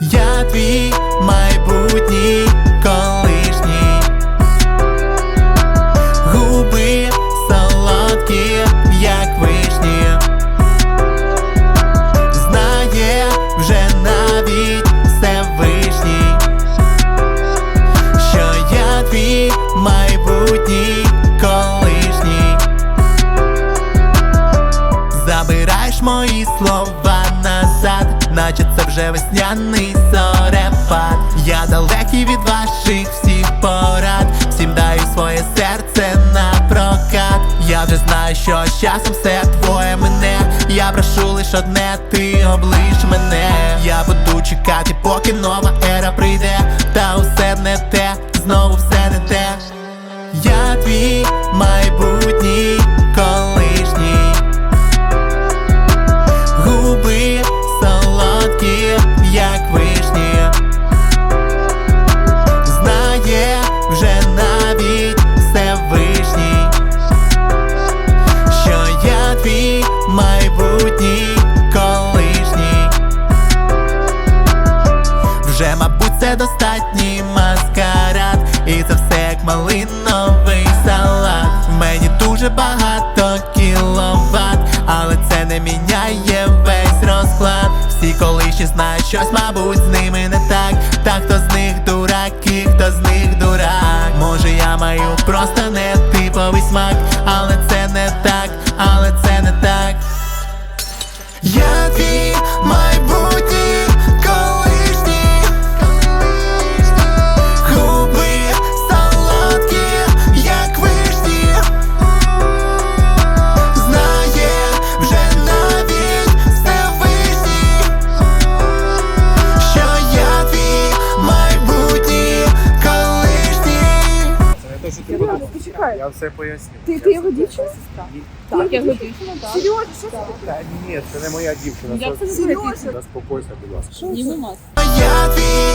Я твій майбутній колишній. Губи солодкі, як вишні. Знає вже навіть Всевишній Що я твій майбутній колишній. Забираєш мої слова наче це вже весняний зорепад. Я далекий від ваших всіх порад, всім даю своє серце на прокат. Я вже знаю, що з часом все твоє мене. Я прошу лиш одне, ти облиш мене. Я буду чекати, поки нова ера прийде, та усе не те, знову все не те. Я твій майбутній колишній. Вже, мабуть, це достатній маскарад І це все як малиновий салат. В мені дуже багато кіловат Але це не міняє весь розклад. Всі колишні знають щось, мабуть, з ними не так. Та хто з них дураки, хто з них дурак? Може я маю просто не типовий смак Я все поясню. Ти, ти його дівчина? Так, я його дівчина, так. Сережа, що це? Та ні, це не моя дівчина. Як це не Сережа? дівчина? Заспокойся, будь ласка. Що? Я твій